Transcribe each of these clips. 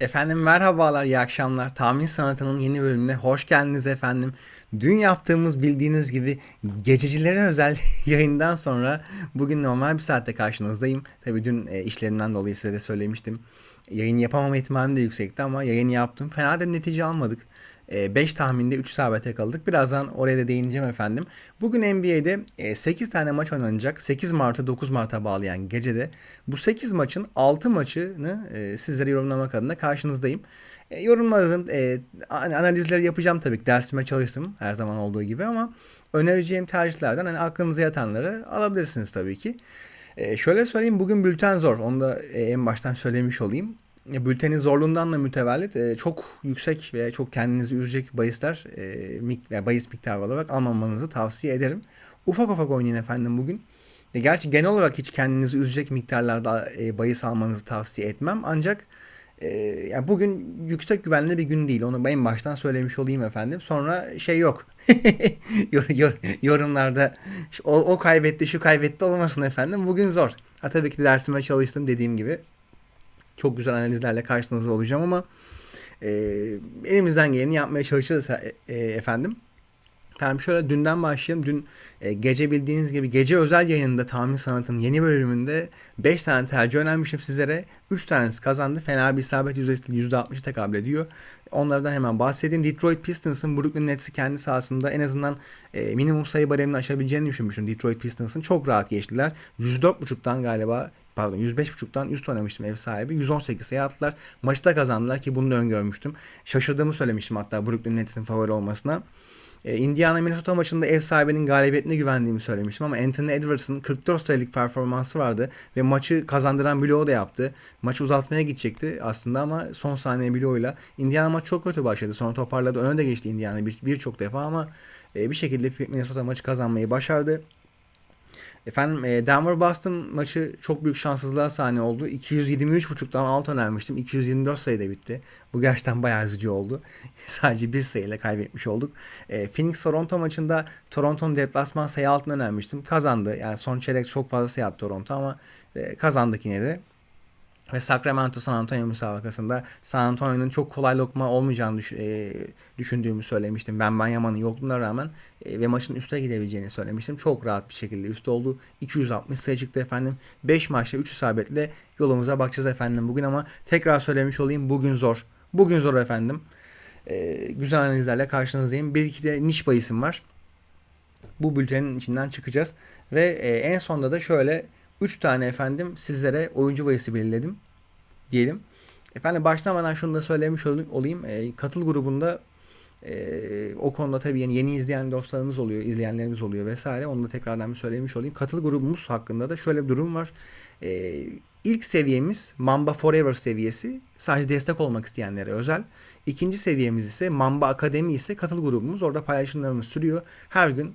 Efendim merhabalar, iyi akşamlar. Tahmin Sanatı'nın yeni bölümüne hoş geldiniz efendim. Dün yaptığımız bildiğiniz gibi gececilere özel yayından sonra bugün normal bir saatte karşınızdayım. Tabii dün e, işlerimden dolayı size de söylemiştim. Yayın yapamama ihtimalim de yüksekti ama yayını yaptım. Fena da netice almadık. 5 tahminde 3 isabete kaldık. Birazdan oraya da değineceğim efendim. Bugün NBA'de 8 tane maç oynanacak. 8 Mart'a 9 Mart'a bağlayan gecede bu 8 maçın 6 maçını e, sizlere yorumlamak adına karşınızdayım. E, yorumladım. E, analizleri yapacağım tabii ki. Dersime çalıştım her zaman olduğu gibi ama önereceğim tercihlerden hani aklınıza yatanları alabilirsiniz tabii ki. E, şöyle söyleyeyim bugün bülten zor. Onu da e, en baştan söylemiş olayım bültenin zorluğundan da mütevellit e, çok yüksek ve çok kendinizi üzecek bahisler e, mik veya bahis miktarı olarak almamanızı tavsiye ederim. Ufak ufak oynayın efendim bugün. E, gerçi genel olarak hiç kendinizi üzecek miktarlarda e, bahis almanızı tavsiye etmem. Ancak e, yani bugün yüksek güvenli bir gün değil. Onu ben baştan söylemiş olayım efendim. Sonra şey yok. yor, yor, yorumlarda o, o kaybetti şu kaybetti olmasın efendim. Bugün zor. Ha tabii ki dersime çalıştım dediğim gibi çok güzel analizlerle karşınızda olacağım ama e, elimizden geleni yapmaya çalışacağız e, e, efendim. Efendim şöyle dünden başlayalım. Dün e, gece bildiğiniz gibi gece özel yayında tahmin sanatının yeni bölümünde 5 tane tercih önermiştim sizlere. 3 tanesi kazandı. Fena bir isabet yüzdesi %60'ı tekabül ediyor. Onlardan hemen bahsedeyim. Detroit Pistons'ın Brooklyn Nets'i kendi sahasında en azından e, minimum sayı baremini aşabileceğini düşünmüştüm. Detroit Pistons'ın çok rahat geçtiler. %4.5'tan galiba pardon 105.5'tan üst oynamıştım ev sahibi. 118 sayı attılar. Maçı da kazandılar ki bunu da öngörmüştüm. Şaşırdığımı söylemiştim hatta Brooklyn Nets'in favori olmasına. E, Indiana Minnesota maçında ev sahibinin galibiyetine güvendiğimi söylemiştim ama Anthony Edwards'ın 44 sayılık performansı vardı ve maçı kazandıran bloğu da yaptı. Maçı uzatmaya gidecekti aslında ama son saniye bloğuyla Indiana maç çok kötü başladı. Sonra toparladı. Öne de geçti Indiana birçok bir defa ama e, bir şekilde Minnesota maçı kazanmayı başardı. Efendim e, Denver Boston maçı çok büyük şanssızlığa sahne oldu. 223.5'tan alt önermiştim. 224 sayıda bitti. Bu gerçekten bayağı üzücü oldu. Sadece bir sayıyla kaybetmiş olduk. E, Phoenix Toronto maçında Toronto'nun deplasman sayı altına önermiştim. Kazandı. Yani son çeyrek çok fazla sayı attı Toronto ama e, kazandık yine de ve Sacramento San Antonio müsabakasında San Antonio'nun çok kolay lokma olmayacağını düş- e, düşündüğümü söylemiştim. Ben Yaman'ın yokluğuna rağmen e, ve maçın üste gidebileceğini söylemiştim. Çok rahat bir şekilde üstte oldu. 260 sayı çıktı efendim. 5 maçta 3 isabetle yolumuza bakacağız efendim bugün ama tekrar söylemiş olayım bugün zor. Bugün zor efendim. E, güzel analizlerle karşınızdayım. Bir iki de niş bayisim var. Bu bültenin içinden çıkacağız. Ve e, en sonda da şöyle 3 tane efendim sizlere oyuncu bayısı belirledim diyelim. Efendim başlamadan şunu da söylemiş olayım. E, katıl grubunda e, o konuda tabii yeni, yeni izleyen dostlarımız oluyor, izleyenlerimiz oluyor vesaire. Onu da tekrardan bir söylemiş olayım. Katıl grubumuz hakkında da şöyle bir durum var. E, ilk seviyemiz Mamba Forever seviyesi. Sadece destek olmak isteyenlere özel. İkinci seviyemiz ise Mamba Akademi ise katıl grubumuz. Orada paylaşımlarımız sürüyor. Her gün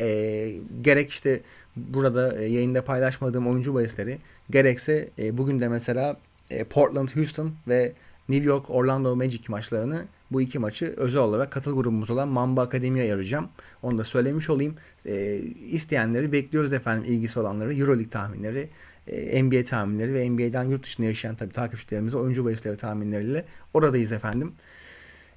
e, gerek işte burada e, yayında paylaşmadığım oyuncu bahisleri gerekse e, bugün de mesela e, Portland, Houston ve New York, Orlando Magic maçlarını bu iki maçı özel olarak katıl grubumuz olan Mamba Akademi'ye ayıracağım. Onu da söylemiş olayım. E, isteyenleri bekliyoruz efendim ilgisi olanları. Euroleague tahminleri, e, NBA tahminleri ve NBA'den yurt dışında yaşayan tabii takipçilerimize oyuncu bahisleri tahminleriyle oradayız efendim.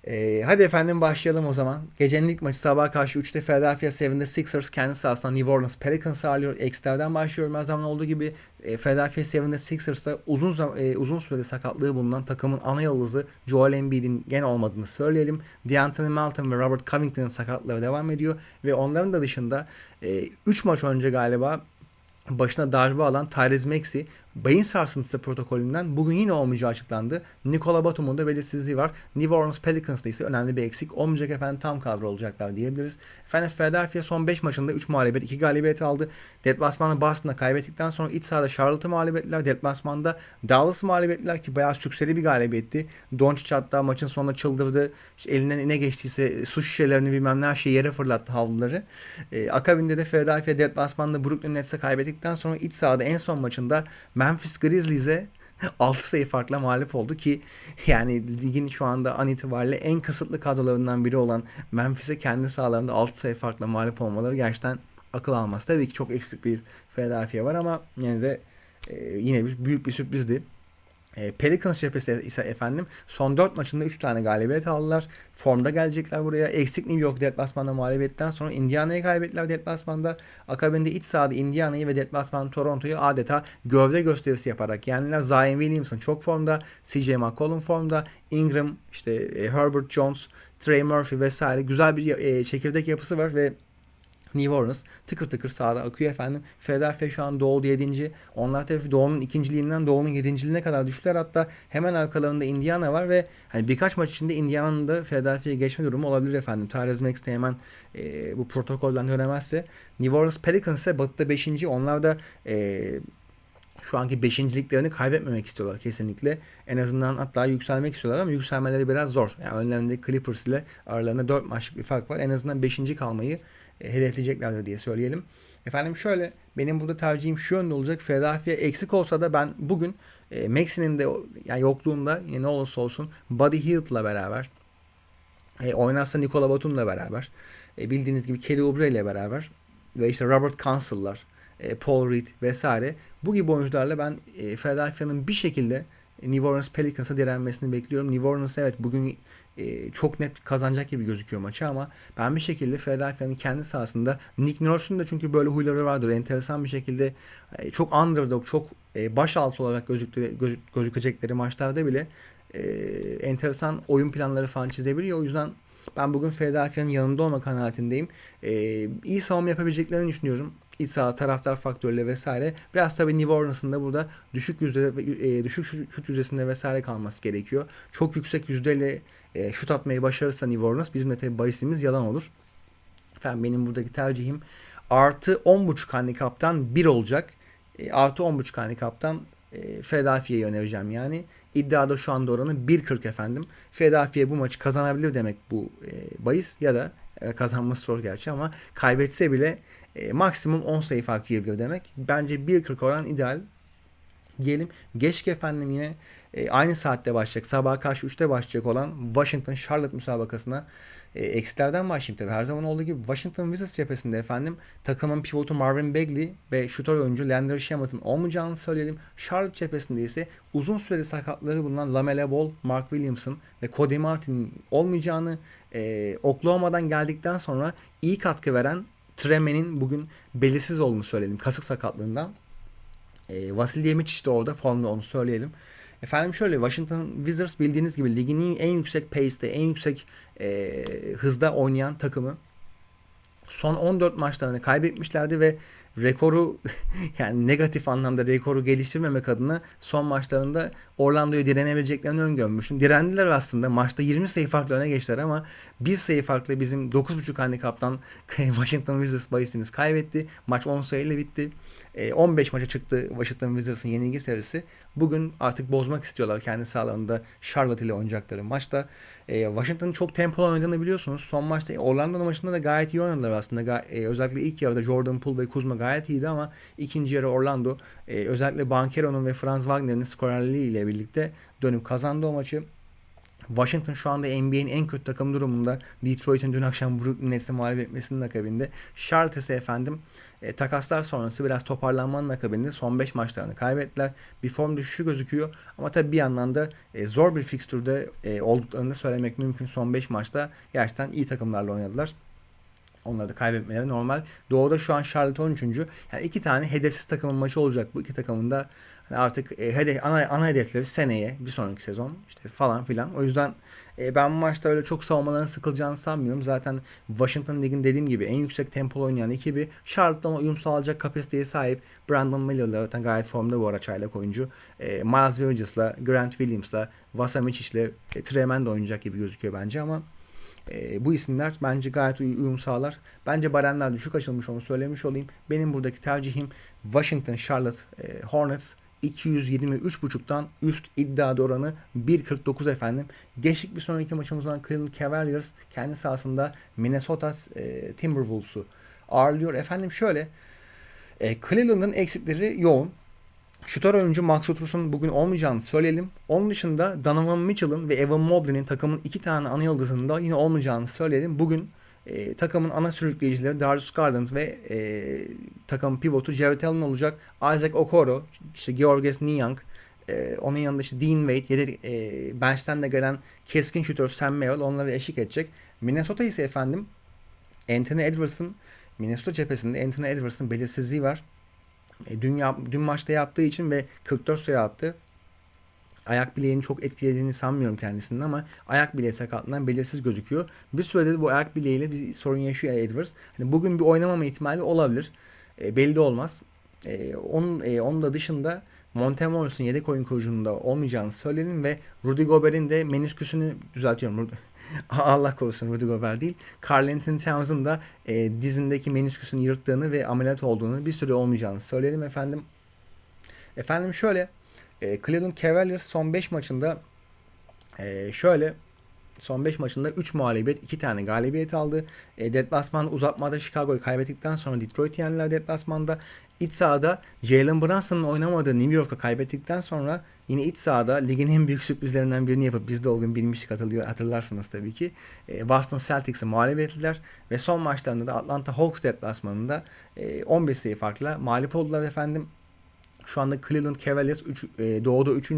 Ee, hadi efendim başlayalım o zaman. Gecenin ilk maçı sabah karşı 3'te Philadelphia 76ers kendi sahasında New Orleans Pelicans ağırlıyor. X'lerden başlıyorum. Her zaman olduğu gibi e, Philadelphia 76ers'ta uzun e, uzun sürede sakatlığı bulunan takımın ana yıldızı Joel Embiid'in gene olmadığını söyleyelim. D'Anthony Melton ve Robert Covington'ın sakatlığı devam ediyor ve onların da dışında 3 e, maç önce galiba başına darbe alan Tyrese Maxey beyin sarsıntısı protokolünden bugün yine olmayacağı açıklandı. Nikola Batum'un da belirsizliği var. New Orleans Pelicans'ta ise önemli bir eksik olmayacak efendim tam kadro olacaklar diyebiliriz. Efendim Philadelphia son 5 maçında 3 mağlubiyet 2 galibiyet aldı. Deplasmanı Boston'a kaybettikten sonra iç sahada Charlotte'ı mağlup ettiler. Deplasmanda Dallas'ı mağlup ettiler ki bayağı sükseli bir galibiyetti. Doncic hatta maçın sonunda çıldırdı. İşte elinden ne geçtiyse su şişelerini bilmem ne her şeyi yere fırlattı havluları. Ee, akabinde de Philadelphia deplasmanda Brooklyn Nets'e kaybettikten sonra iç sahada en son maçında Memphis Grizzlies'e 6 sayı farkla mağlup oldu ki yani ligin şu anda an itibariyle en kısıtlı kadrolarından biri olan Memphis'e kendi sahalarında 6 sayı farkla mağlup olmaları gerçekten akıl almaz. Tabii ki çok eksik bir Philadelphia var ama yine de e, yine bir büyük bir sürprizdi. E, Pelicans cephesi ise efendim son 4 maçında 3 tane galibiyet aldılar. Formda gelecekler buraya. Eksik New York deplasmanda mağlubiyetten sonra Indiana'yı kaybettiler deplasmanda. Akabinde iç sahada Indiana'yı ve deplasman Toronto'yu adeta gövde gösterisi yaparak yendiler. Zion Williamson çok formda. CJ McCollum formda. Ingram, işte e, Herbert Jones, Trey Murphy vesaire güzel bir e, çekirdek yapısı var ve New Orleans tıkır tıkır sahada akıyor efendim. Philadelphia şu an Doğu 7. Onlar tabii Doğu'nun ikinciliğinden Doğu'nun yedinciliğine kadar düştüler. Hatta hemen arkalarında Indiana var ve hani birkaç maç içinde Indiana'nın da Philadelphia'ya geçme durumu olabilir efendim. Tyrese Maxey hemen e, bu protokolden dönemezse. New Orleans Pelicans ise batıda 5. Onlar da e, şu anki beşinciliklerini kaybetmemek istiyorlar kesinlikle. En azından hatta yükselmek istiyorlar ama yükselmeleri biraz zor. Yani önlerinde Clippers ile aralarında 4 maçlık bir fark var. En azından 5. kalmayı hedefleyeceklerdir diye söyleyelim. Efendim şöyle benim burada tercihim şu yönde olacak. Philadelphia eksik olsa da ben bugün e, Maxi'nin de yani yokluğunda yine ne olursa olsun Buddy Hield'la beraber e, oynarsa Nikola Batum'la beraber e, bildiğiniz gibi Kelly Oubre ile beraber ve işte Robert Council'lar e, Paul Reed vesaire bu gibi oyuncularla ben e, Philadelphia'nın bir şekilde New Orleans Pelicans'a direnmesini bekliyorum. New Orleans evet bugün e, çok net kazanacak gibi gözüküyor maçı ama ben bir şekilde Philadelphia'nın kendi sahasında Nick Nurse'un da çünkü böyle huyları vardır. Enteresan bir şekilde e, çok underdog, çok e, baş altı olarak gözüktü, gözük, gözükecekleri maçlarda bile e, enteresan oyun planları falan çizebiliyor. O yüzden ben bugün Philadelphia'nın yanında olma kanaatindeyim. E, iyi savunma yapabileceklerini düşünüyorum iç saha taraftar faktörleri vesaire. Biraz tabii New Orleans'ın da burada düşük yüzde e, düşük şut yüzdesinde vesaire kalması gerekiyor. Çok yüksek yüzdeyle e, şut atmayı başarırsa New Orleans bizim de tabii bahisimiz yalan olur. Efendim benim buradaki tercihim artı 10.5 handikaptan 1 olacak. E, artı 10.5 handikaptan e, Philadelphia'yı önereceğim yani. İddiada şu anda oranı 1.40 efendim. Philadelphia bu maçı kazanabilir demek bu e, bahis ya da kazanması zor gerçi ama kaybetse bile e, maksimum 10 sayı fark yiyebilir demek. Bence 1.40 oran ideal. Diyelim geç efendim yine e, aynı saatte başlayacak. Sabah karşı 3'te başlayacak olan Washington Charlotte müsabakasına e, eksilerden başlayayım tabii. Her zaman olduğu gibi Washington Wizards cephesinde efendim takımın pivotu Marvin Bagley ve şutör oyuncu Landry Shamet'ın olmayacağını söyleyelim. Charlotte cephesinde ise uzun süreli sakatları bulunan Lamela Ball, Mark Williamson ve Cody Martin'in olmayacağını e, Oklahoma'dan geldikten sonra iyi katkı veren Treme'nin bugün belirsiz olduğunu söyleyelim kasık sakatlığından. E, Vasil Yemiç de orada formda onu söyleyelim. Efendim şöyle Washington Wizards bildiğiniz gibi ligin en yüksek pace'te, en yüksek e, hızda oynayan takımı. Son 14 maçlarını kaybetmişlerdi ve rekoru yani negatif anlamda rekoru geliştirmemek adına son maçlarında Orlando'ya direnebileceklerini öngörmüştüm. Direndiler aslında. Maçta 20 sayı farklı öne geçtiler ama bir sayı farklı bizim 9.5 handikaptan Washington Wizards bahisimiz kaybetti. Maç 10 sayıyla bitti. 15 e, maça çıktı Washington Wizards'ın yenilgi serisi. Bugün artık bozmak istiyorlar kendi sahalarında Charlotte ile oynayacakları maçta. E, Washington'ın çok tempolu oynadığını biliyorsunuz. Son maçta Orlando maçında da gayet iyi oynadılar aslında. E, özellikle ilk yarıda Jordan Poole ve Kuzma gayet iyiydi ama ikinci yarı Orlando özellikle Bankero'nun ve Franz Wagner'in skorerliği ile birlikte dönüp kazandı o maçı. Washington şu anda NBA'nin en kötü takım durumunda. Detroit'in dün akşam Brooklyn Nets'i mağlup etmesinin akabinde. Charlotte ise efendim e, takaslar sonrası biraz toparlanmanın akabinde son 5 maçlarını kaybettiler. Bir form düşüşü gözüküyor ama tabii bir yandan da e, zor bir fikstürde e, olduklarını söylemek mümkün. Son 5 maçta gerçekten iyi takımlarla oynadılar. Onları da kaybetmeleri normal. Doğu'da şu an Charlotte 13. Yani iki tane hedefsiz takımın maçı olacak. Bu iki takımın da hani artık e, hedef, ana, ana hedefleri seneye bir sonraki sezon işte falan filan. O yüzden e, ben bu maçta öyle çok savunmaların sıkılacağını sanmıyorum. Zaten Washington Lig'in dediğim gibi en yüksek tempolu oynayan ekibi Charlotte'dan uyum sağlayacak kapasiteye sahip. Brandon Miller'la zaten gayet formda bu ara çaylak oyuncu. E, Miles Bridges'la, Grant Williams'la, Vasa Micic'le e, Tremen de oynayacak gibi gözüküyor bence ama e, bu isimler bence gayet uyum sağlar. Bence barenler düşük açılmış onu söylemiş olayım. Benim buradaki tercihim Washington Charlotte e, Hornets 223.5'tan üst iddia oranı 1.49 efendim. Geçtik bir sonraki maçımız olan Cleveland Cavaliers kendi sahasında Minnesota e, Timberwolves'u ağırlıyor. Efendim şöyle e, Cleveland'ın eksikleri yoğun. Şutör oyuncu Max Otrus'un bugün olmayacağını söyleyelim. Onun dışında Donovan Mitchell'ın ve Evan Mobley'nin takımın iki tane ana yıldızında yine olmayacağını söyleyelim. Bugün e, takımın ana sürükleyicileri Darius Garland ve e, takımın pivotu Jared Allen olacak. Isaac Okoro, işte Georges Niang, E, onun yanında işte Dean Wade, yedek, e, bench'ten de gelen keskin şutör Sam Merrill onlara eşlik edecek. Minnesota ise efendim Anthony Edwards'ın Minnesota cephesinde Anthony Edwards'ın belirsizliği var. E, dün, yap, dün maçta yaptığı için ve 44 sayı attı. Ayak bileğini çok etkilediğini sanmıyorum kendisinin ama ayak bileği sakatlığından belirsiz gözüküyor. Bir süredir bu ayak bileğiyle bir sorun yaşıyor Edwards. Hani bugün bir oynamama ihtimali olabilir. E, belli olmaz. E, onun e, onun da dışında Montemoris'in yedek oyun kurucunda olmayacağını söyledim ve Rudy Gobert'in de menisküsünü düzeltiyorum. Allah korusun Rudy Gobert değil. Carl Anthony Towns'ın da e, dizindeki menisküsünü yırttığını ve ameliyat olduğunu bir süre olmayacağını söyledim efendim. Efendim şöyle e, Cleveland Cavaliers son 5 maçında e, şöyle son 5 maçında 3 mağlubiyet 2 tane galibiyet aldı. E, deplasmanda uzatmada Chicago'yu kaybettikten sonra Detroit yendiler deplasmanda. İç sahada Jalen Brunson'ın oynamadığı New York'a kaybettikten sonra yine iç sahada ligin en büyük sürprizlerinden birini yapıp biz de o gün bilmiştik hatırlıyor, hatırlarsınız tabii ki. E, Boston Celtics'i mağlup ettiler ve son maçlarında da Atlanta Hawks deplasmanında e, 11 sayı farkla mağlup oldular efendim. Şu anda Cleveland Cavaliers 3, e, doğuda 3.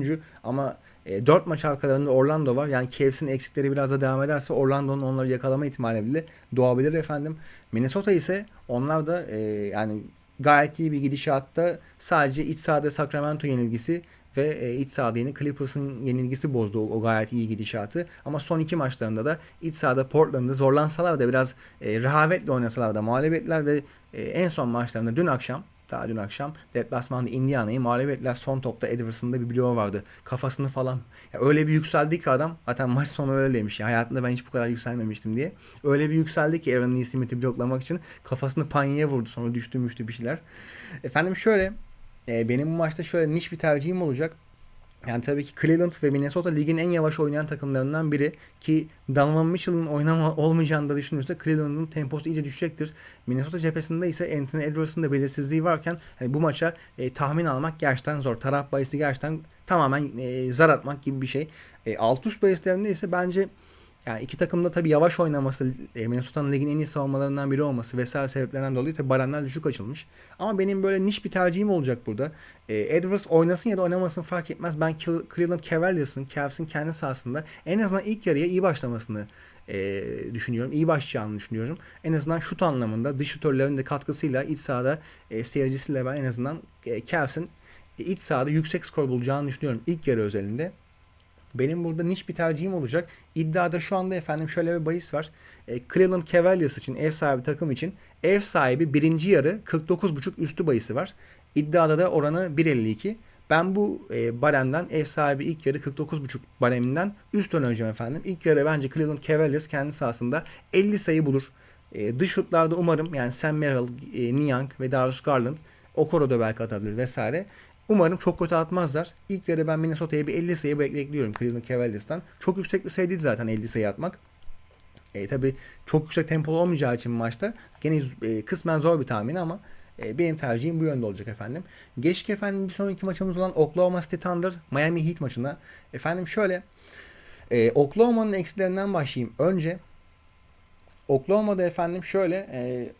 ama e, 4 maç arkalarında Orlando var. Yani Cavs'in eksikleri biraz da devam ederse Orlando'nun onları yakalama ihtimali bile doğabilir efendim. Minnesota ise onlar da e, yani gayet iyi bir gidişatta sadece iç sahada Sacramento yenilgisi ve e, iç sahada yine Clippers'ın yenilgisi bozdu o, o gayet iyi gidişatı. Ama son iki maçlarında da iç sahada Portland'da zorlansalar da biraz e, rehavetle oynasalar da mağlup ettiler ve e, en son maçlarında dün akşam daha dün akşam deplasmanda Indiana'yı mağlup ettiler. Son topta Edwards'ın bir bloğu vardı. Kafasını falan. Ya öyle bir yükseldi ki adam. Zaten maç sonu öyle demiş. Ya, hayatımda ben hiç bu kadar yükselmemiştim diye. Öyle bir yükseldi ki Aaron Neesmith'i bloklamak için kafasını panyaya vurdu. Sonra düştü müştü bir şeyler. Efendim şöyle. E, benim bu maçta şöyle niş bir tercihim olacak. Yani tabii ki Cleveland ve Minnesota ligin en yavaş oynayan takımlarından biri ki Donovan Mitchell'ın oynama olmayacağını da düşünürse Cleveland'ın temposu iyice düşecektir. Minnesota cephesinde ise Anthony Edwards'ın da belirsizliği varken hani bu maça e, tahmin almak gerçekten zor. Taraf bahisi gerçekten tamamen e, zar atmak gibi bir şey. E, alt üst bahislerinde ise bence yani iki takımda tabii yavaş oynaması, e, Minnesota'nın ligin en iyi savunmalarından biri olması vesaire sebeplerden dolayı tabii baremler düşük açılmış. Ama benim böyle niş bir tercihim olacak burada. E, Edwards oynasın ya da oynamasın fark etmez. Ben Cleveland Cavaliers'ın, Cavs'in kendi sahasında en azından ilk yarıya iyi başlamasını e, düşünüyorum. İyi başlayacağını düşünüyorum. En azından şut anlamında dış şutörlerin de katkısıyla iç sahada e, seyircisiyle ben en azından e, Cavs'in iç sahada yüksek skor bulacağını düşünüyorum. ilk yarı özelinde. Benim burada niş bir tercihim olacak. İddiada şu anda efendim şöyle bir bahis var. E, Cleveland Cavaliers için ev sahibi takım için ev sahibi birinci yarı 49.5 üstü bahisi var. İddiada da oranı 1.52. Ben bu e, baremden ev sahibi ilk yarı 49.5 bareminden üst önereceğim efendim. İlk yarı bence Cleveland Cavaliers kendi sahasında 50 sayı bulur. E, dış şutlarda umarım yani Sam Merrill, e, Niang ve Darius Garland Okoro belki atabilir vesaire. Umarım çok kötü atmazlar. İlk yarı ben Minnesota'ya bir 50 sayı bekliyorum Cleveland Cavaliers'tan. Çok yüksek bir sayı değil zaten 50 sayı atmak. E, tabii çok yüksek tempolu olmayacağı için maçta gene e, kısmen zor bir tahmin ama e, benim tercihim bu yönde olacak efendim. Geçtik efendim bir sonraki maçımız olan Oklahoma City Thunder Miami Heat maçına. Efendim şöyle e, Oklahoma'nın eksilerinden başlayayım. Önce Oklahoma'da efendim şöyle e,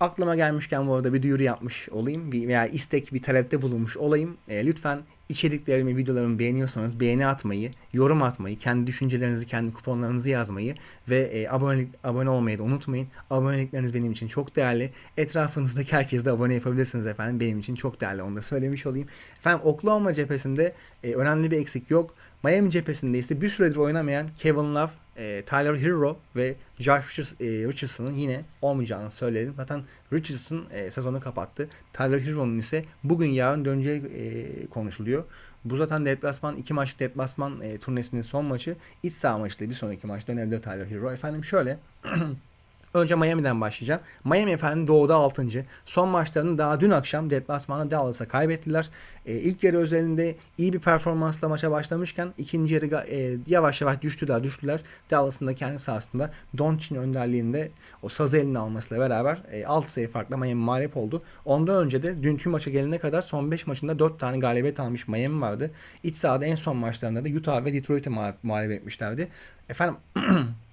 aklıma gelmişken bu arada bir duyuru yapmış olayım. Bir, veya istek bir talepte bulunmuş olayım. E, lütfen içeriklerimi, videolarımı beğeniyorsanız beğeni atmayı, yorum atmayı, kendi düşüncelerinizi, kendi kuponlarınızı yazmayı ve e, abone, abone olmayı da unutmayın. Abonelikleriniz benim için çok değerli. Etrafınızdaki herkes de abone yapabilirsiniz efendim. Benim için çok değerli. Onu da söylemiş olayım. Efendim Oklahoma cephesinde e, önemli bir eksik yok. Miami cephesinde ise bir süredir oynamayan Kevin Love, e, Tyler Hero ve Josh e, Richardson'ın yine olmayacağını söyledim. Zaten Richardson e, sezonu kapattı. Tyler Hero'nun ise bugün yarın döneceği e, konuşuluyor. Bu zaten deplasman iki maçlık deplasman e, turnesinin son maçı. İç saha maçıyla bir sonraki maç dönebilir Tyler Hero. Efendim şöyle Önce Miami'den başlayacağım. Miami efendim doğuda 6. Son maçlarını daha dün akşam deplasmanda Dallas'a kaybettiler. E, ilk yarı özelinde iyi bir performansla maça başlamışken ikinci yarı e, yavaş yavaş düştüler düştüler. Dallas'ın da kendi sahasında Doncic'in önderliğinde o sazı eline almasıyla beraber e, 6 sayı farkla Miami mağlup oldu. Ondan önce de dünkü maça gelene kadar son 5 maçında 4 tane galibiyet almış Miami vardı. İç sahada en son maçlarında da Utah ve Detroit'e mağlup etmişlerdi. Efendim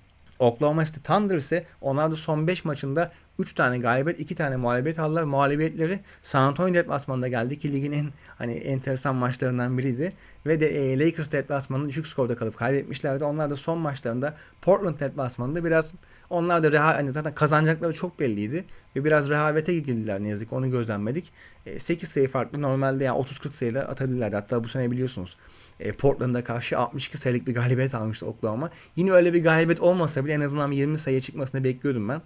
Oklahoma City Thunder ise onlar da son 5 maçında 3 tane galibiyet, 2 tane mağlubiyet aldılar. Mağlubiyetleri San Antonio deplasmanında geldi ki ligin en hani enteresan maçlarından biriydi. Ve de e, Lakers deplasmanında düşük skorda kalıp kaybetmişlerdi. Onlar da son maçlarında Portland deplasmanında biraz onlar da reha, hani zaten kazanacakları çok belliydi. Ve biraz rehavete girdiler ne yazık ki onu gözlemledik. E, 8 sayı farklı normalde yani 30-40 sayıyla atabilirlerdi. Hatta bu sene biliyorsunuz e, Portland'a karşı 62 sayılık bir galibiyet almıştı Oklahoma. Yine öyle bir galibiyet olmasa bile en azından 20 sayıya çıkmasını bekliyordum ben.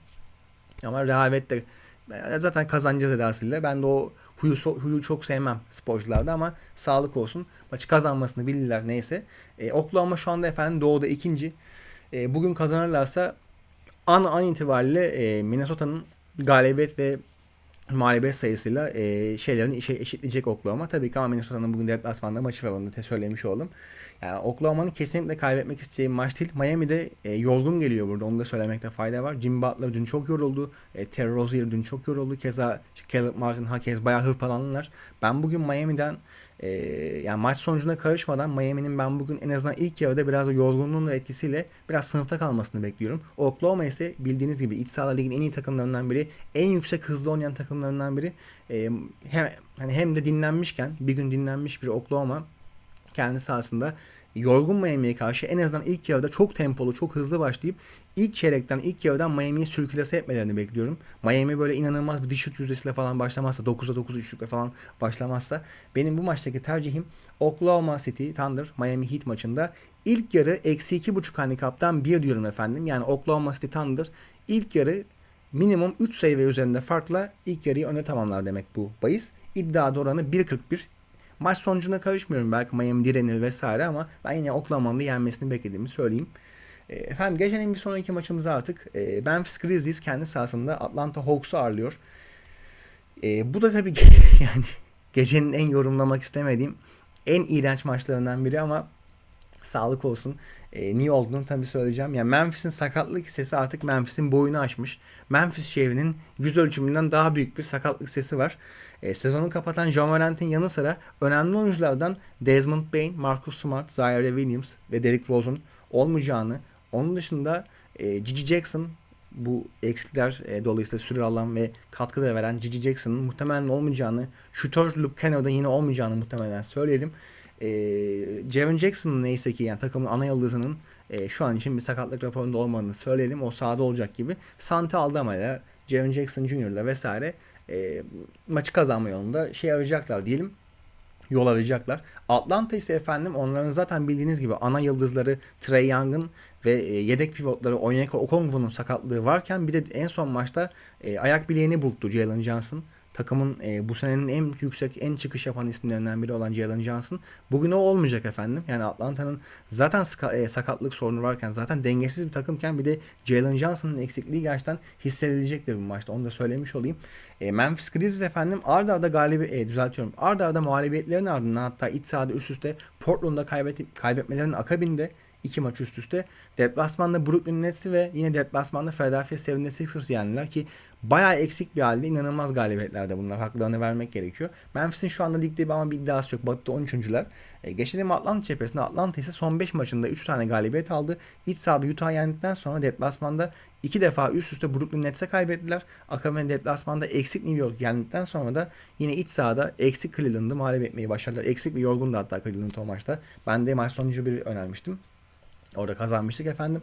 Ama rehavet de zaten kazanacağız edasıyla. Ben de o huyu, huyu çok sevmem sporcularda ama sağlık olsun. Maçı kazanmasını bildiler neyse. E, Oklahoma şu anda efendim doğuda ikinci. E, bugün kazanırlarsa an an itibariyle e, Minnesota'nın galibiyet ve mağlubiyet sayısıyla e, şeylerini şey, eşitleyecek Oklahoma. Tabii ki ama Minnesota'nın bugün deplasmanda maçı var onu söylemiş oldum. Yani Oklahoma'nın kesinlikle kaybetmek isteyeceği maç değil. Miami'de e, yorgun geliyor burada. Onu da söylemekte fayda var. Jim Butler dün çok yoruldu. E, Terry Rozier dün çok yoruldu. Keza Caleb Martin Hakez bayağı hırpalandılar. Ben bugün Miami'den e, yani maç sonucuna karışmadan Miami'nin ben bugün en azından ilk yarıda biraz da yorgunluğun etkisiyle biraz sınıfta kalmasını bekliyorum. Oklahoma ise bildiğiniz gibi iç sahada ligin en iyi takımlarından biri. En yüksek hızlı oynayan takımlarından biri. E, hem, hani hem de dinlenmişken bir gün dinlenmiş bir Oklahoma kendi sahasında yorgun Miami'ye karşı en azından ilk yarıda çok tempolu, çok hızlı başlayıp ilk çeyrekten, ilk yarıdan Miami'yi sürkülese etmelerini bekliyorum. Miami böyle inanılmaz bir diş yüzdesiyle falan başlamazsa, 9'a 9 üçlükle falan başlamazsa benim bu maçtaki tercihim Oklahoma City Thunder Miami Heat maçında ilk yarı eksi 2.5 handikaptan 1 diyorum efendim. Yani Oklahoma City Thunder ilk yarı minimum 3 sayı ve üzerinde farkla ilk yarıyı öne tamamlar demek bu bahis. İddia oranı 1.41 Maç sonucuna karışmıyorum. Belki Miami direnir vesaire ama ben yine Oklahoma'nın yenmesini beklediğimi söyleyeyim. E, efendim gecenin bir sonraki maçımızda artık e, Memphis Grizzlies kendi sahasında Atlanta Hawks'u ağırlıyor. E, bu da tabii ki yani gecenin en yorumlamak istemediğim en iğrenç maçlarından biri ama sağlık olsun. E, niye olduğunu tabii söyleyeceğim. Yani Memphis'in sakatlık sesi artık Memphis'in boyunu aşmış. Memphis şehrinin yüz ölçümünden daha büyük bir sakatlık sesi var. E, sezonu kapatan John Morant'in yanı sıra önemli oyunculardan Desmond Bain, Marcus Smart, Zaire Williams ve Derrick Rose'un olmayacağını, onun dışında e, Gigi Jackson bu eksikler e, dolayısıyla süre alan ve katkı da veren Gigi Jackson'ın muhtemelen olmayacağını, şutör Luke Cano'da yine olmayacağını muhtemelen söyleyelim. E, Jaren Jackson'ın neyse ki yani takımın ana yıldızının e, şu an için bir sakatlık raporunda olmadığını söyleyelim. O sahada olacak gibi. Sante Aldama'yla, Jaren Jackson Jr.'la vesaire e, maçı kazanma yolunda şey arayacaklar diyelim yol arayacaklar. Atlanta ise efendim onların zaten bildiğiniz gibi ana yıldızları Trey Young'ın ve e, yedek pivotları Onyeka Okongwu'nun sakatlığı varken bir de en son maçta e, ayak bileğini buldu Jalen Johnson takımın e, bu senenin en yüksek en çıkış yapan isimlerinden biri olan Jalen Johnson bugün o olmayacak efendim. Yani Atlanta'nın zaten e, sakatlık sorunu varken zaten dengesiz bir takımken bir de Jalen Johnson'ın eksikliği gerçekten hissedilecektir bu maçta. Onu da söylemiş olayım. E, Memphis Grizzlies efendim arda arda galibi e, düzeltiyorum. Arda arda muhalefetlerin ardından hatta iç sahada üst üste Portland'da kaybet, kaybetmelerinin akabinde iki maç üst üste. Deplasmanda Brooklyn Nets'i ve yine deplasmanda Philadelphia 76ers yendiler ki bayağı eksik bir halde inanılmaz galibiyetlerde bunlar. Haklarını vermek gerekiyor. Memphis'in şu anda ligde bir ama bir iddiası yok. Batı'da 13.ler. E, geçelim Atlanta cephesinde. Atlanta ise son 5 maçında 3 tane galibiyet aldı. İç sahada Utah yendikten sonra deplasmanda iki defa üst üste Brooklyn Nets'e kaybettiler. Akabinde deplasmanda eksik New York yendikten sonra da yine iç sahada eksik Cleveland'ı mağlup etmeyi başardılar. Eksik bir yorgundu hatta Cleveland o maçta. Ben de maç sonucu bir önermiştim. Orada kazanmıştık efendim.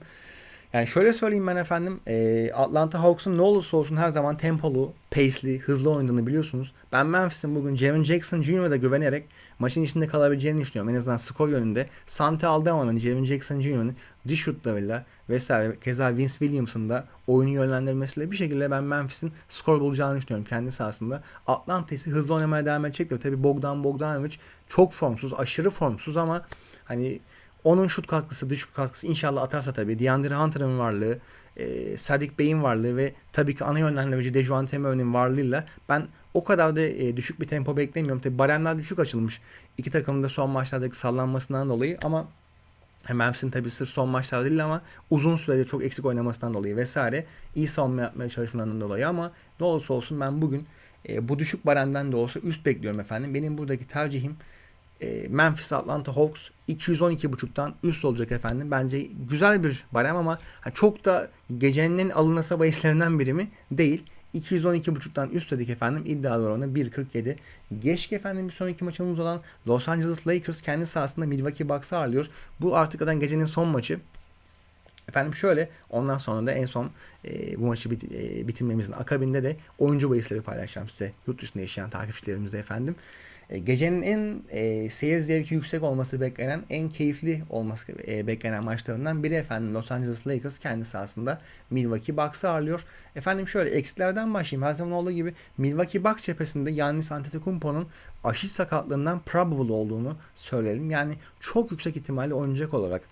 Yani şöyle söyleyeyim ben efendim. E, Atlanta Hawks'un ne olursa olsun her zaman tempolu, pacely, hızlı oynadığını biliyorsunuz. Ben Memphis'in bugün Jaren Jackson Jr.'da güvenerek maçın içinde kalabileceğini düşünüyorum. En azından skor yönünde. Sante Aldama'nın, Jaren Jackson Jr.'ın diş şutlarıyla vesaire keza Vince Williams'ın da oyunu yönlendirmesiyle bir şekilde ben Memphis'in skor bulacağını düşünüyorum kendi sahasında. Atlanta ise hızlı oynamaya devam edecektir. Tabi Bogdan Bogdanovic çok formsuz, aşırı formsuz ama hani onun şut katkısı, dış şut katkısı inşallah atarsa tabii. DeAndre Hunter'ın varlığı, e, Sadik Bey'in varlığı ve tabii ki ana yönlendirici Dejuan Temer'in varlığıyla ben o kadar da e, düşük bir tempo beklemiyorum. Tabii baremler düşük açılmış. İki takımın da son maçlardaki sallanmasından dolayı ama Memphis'in tabii sırf son maçlarda değil ama uzun sürede çok eksik oynamasından dolayı vesaire iyi savunma yapmaya çalışmalarından dolayı ama ne olursa olsun ben bugün e, bu düşük baremden de olsa üst bekliyorum efendim. Benim buradaki tercihim E, Memphis Atlanta Hawks 212.5'tan üst olacak efendim. Bence güzel bir barem ama çok da gecenin en alınası bahislerinden biri mi? Değil. 212.5'tan üst dedik efendim. İddialı oranı 1.47. Geçki efendim bir sonraki maçımız olan Los Angeles Lakers kendi sahasında Milwaukee Bucks'ı ağırlıyor. Bu artık zaten gecenin son maçı. Efendim şöyle ondan sonra da en son e, bu maçı bit, e, bitirmemizin akabinde de oyuncu bahisleri paylaşacağım size. Yurt dışında yaşayan takipçilerimize efendim. E, gecenin en e, seyir zevki yüksek olması beklenen, en keyifli olması e, beklenen maçlarından biri efendim Los Angeles Lakers kendi sahasında Milwaukee Bucks'ı ağırlıyor. Efendim şöyle eksilerden başlayayım. Her zaman olduğu gibi Milwaukee Bucks cephesinde Yannis Antetokounmpo'nun aşil sakatlığından probable olduğunu söyleyelim. Yani çok yüksek ihtimalle oynayacak olarak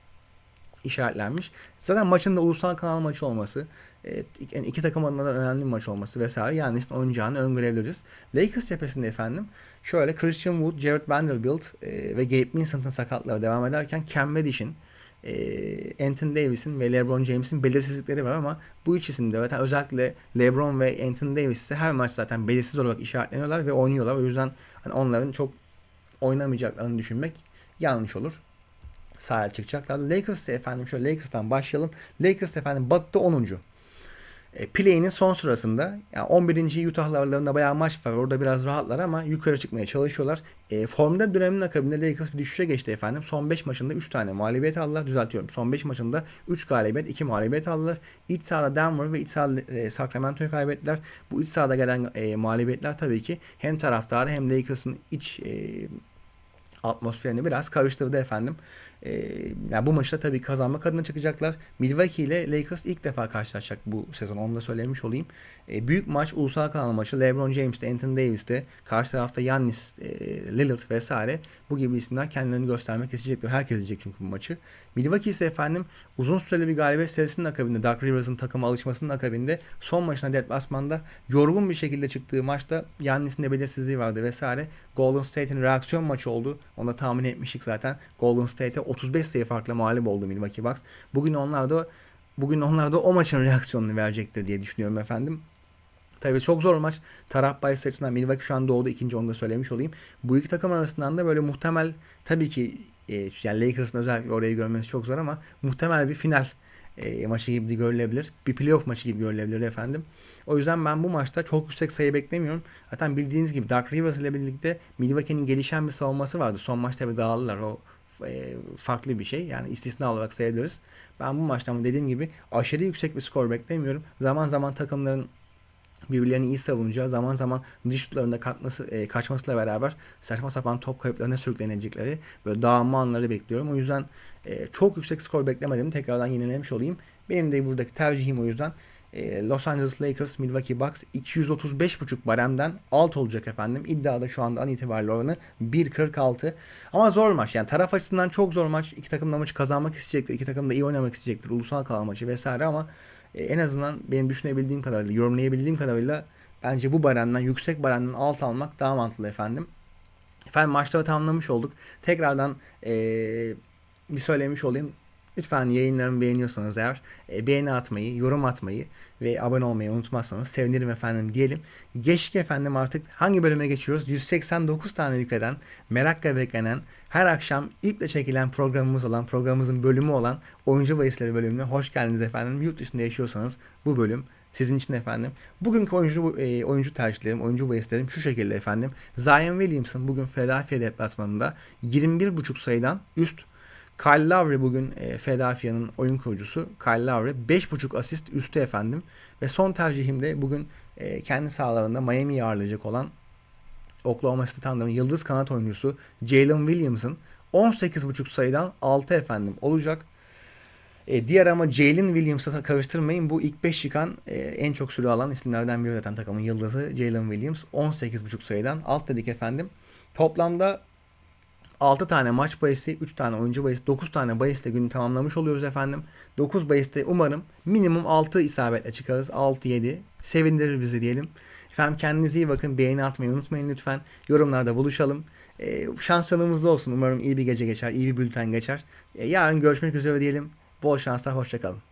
işaretlenmiş. Zaten maçın da ulusal kanal maçı olması, yani iki takım adına önemli bir maç olması vesaire yani oynayacağını öngörebiliriz. Lakers cephesinde efendim şöyle Christian Wood, Jared Vanderbilt e, ve Gabe Vincent'ın sakatlığı devam ederken Cam Reddish'in e, Anthony Davis'in ve LeBron James'in belirsizlikleri var ama bu üç isimde zaten özellikle LeBron ve Anthony Davis ise her maç zaten belirsiz olarak işaretleniyorlar ve oynuyorlar. O yüzden hani onların çok oynamayacaklarını düşünmek yanlış olur sahaya çıkacaklar. Lakers efendim şöyle Lakers'tan başlayalım. Lakers efendim Batı'da 10. E, play'inin son sırasında yani 11. Utah'la aralarında bayağı maç var. Orada biraz rahatlar ama yukarı çıkmaya çalışıyorlar. E, formda dönemin akabinde Lakers bir düşüşe geçti efendim. Son 5 maçında 3 tane mağlubiyet aldılar. Düzeltiyorum. Son 5 maçında 3 galibiyet, 2 mağlubiyet aldılar. İç sahada Denver ve iç sahada e, Sacramento'yu kaybettiler. Bu iç sahada gelen e, mağlubiyetler tabii ki hem taraftarı hem Lakers'ın iç e, atmosferini biraz karıştırdı efendim. E, yani bu maçta tabii kazanmak adına çıkacaklar. Milwaukee ile Lakers ilk defa karşılaşacak bu sezon. Onu da söylemiş olayım. E, büyük maç ulusal kanal maçı. LeBron James'te, Anthony Davis'te, karşı tarafta Yannis, e, Lillard vesaire bu gibi isimler kendilerini göstermek isteyecektir. Herkes izleyecek çünkü bu maçı. Milwaukee ise efendim uzun süreli bir galibiyet serisinin akabinde, Doug Rivers'ın takıma alışmasının akabinde son maçına deplasmanda yorgun bir şekilde çıktığı maçta Yannis'in de belirsizliği vardı vesaire. Golden State'in reaksiyon maçı oldu. Onu tahmin etmiştik zaten. Golden State'e 35 sayı farkla mağlup oldu Milwaukee Bucks. Bugün onlar da bugün onlar da o maçın reaksiyonunu verecektir diye düşünüyorum efendim. Tabii çok zor maç. Taraf bahis açısından Milwaukee şu an doğdu. ikinci onu da söylemiş olayım. Bu iki takım arasından da böyle muhtemel tabii ki e, yani Lakers'ın özellikle orayı görmesi çok zor ama muhtemel bir final e, maçı gibi görülebilir. Bir playoff maçı gibi görülebilir efendim. O yüzden ben bu maçta çok yüksek sayı beklemiyorum. Zaten bildiğiniz gibi Dark Rivers ile birlikte Milwaukee'nin gelişen bir savunması vardı. Son maçta bir dağıldılar. O e, farklı bir şey. Yani istisna olarak sayabiliriz. Ben bu maçtan dediğim gibi aşırı yüksek bir skor beklemiyorum. Zaman zaman takımların birbirlerini iyi savunacağı zaman zaman dış şutlarında katması, e, kaçmasıyla beraber saçma sapan top kayıplarına sürüklenecekleri böyle dağılma anları bekliyorum. O yüzden e, çok yüksek skor beklemedim. Tekrardan yenilemiş olayım. Benim de buradaki tercihim o yüzden e, Los Angeles Lakers Milwaukee Bucks 235.5 baremden alt olacak efendim. İddiada şu anda an itibariyle oranı 1.46. Ama zor maç. Yani taraf açısından çok zor maç. İki takım da maçı kazanmak isteyecektir. İki takım da iyi oynamak isteyecektir. Ulusal kalan maçı vesaire ama e, en azından benim düşünebildiğim kadarıyla, yorumlayabildiğim kadarıyla bence bu barenden, yüksek barenden alt almak daha mantıklı efendim. Efendim maçları tamamlamış olduk. Tekrardan e, bir söylemiş olayım. Lütfen yayınlarımı beğeniyorsanız eğer e, beğeni atmayı, yorum atmayı ve abone olmayı unutmazsanız sevinirim efendim diyelim. Geçtik efendim artık hangi bölüme geçiyoruz? 189 tane ülkeden merakla beklenen her akşam iple çekilen programımız olan, programımızın bölümü olan oyuncu bahisleri bölümüne hoş geldiniz efendim. Yurt dışında yaşıyorsanız bu bölüm sizin için efendim. Bugünkü oyuncu e, oyuncu tercihlerim, oyuncu bahislerim şu şekilde efendim. Zion Williamson bugün Philadelphia deplasmanında 21.5 sayıdan üst Kyle Lowry bugün e, Philadelphia'nın oyun kurucusu. Kyle Lowry 5.5 asist üstü efendim. Ve son tercihim de bugün e, kendi sahalarında Miami'yi ağırlayacak olan Oklahoma City Thunder'ın yıldız kanat oyuncusu Jalen Williams'ın 18.5 sayıdan 6 efendim olacak. E, diğer ama Jalen Williams'a karıştırmayın. Bu ilk 5 çıkan e, en çok süre alan isimlerden biri zaten takımın yıldızı Jalen Williams. 18.5 sayıdan alt dedik efendim. Toplamda 6 tane maç bahisi, 3 tane oyuncu bahisi, 9 tane bahisle günü tamamlamış oluyoruz efendim. 9 bahiste umarım minimum 6 isabetle çıkarız. 6-7 sevindirir bizi diyelim. Efendim kendinize iyi bakın. Beğeni atmayı unutmayın lütfen. Yorumlarda buluşalım. Ee, şanslarımızda olsun. Umarım iyi bir gece geçer, iyi bir bülten geçer. Ee, yarın görüşmek üzere diyelim. Bol şanslar, hoşçakalın.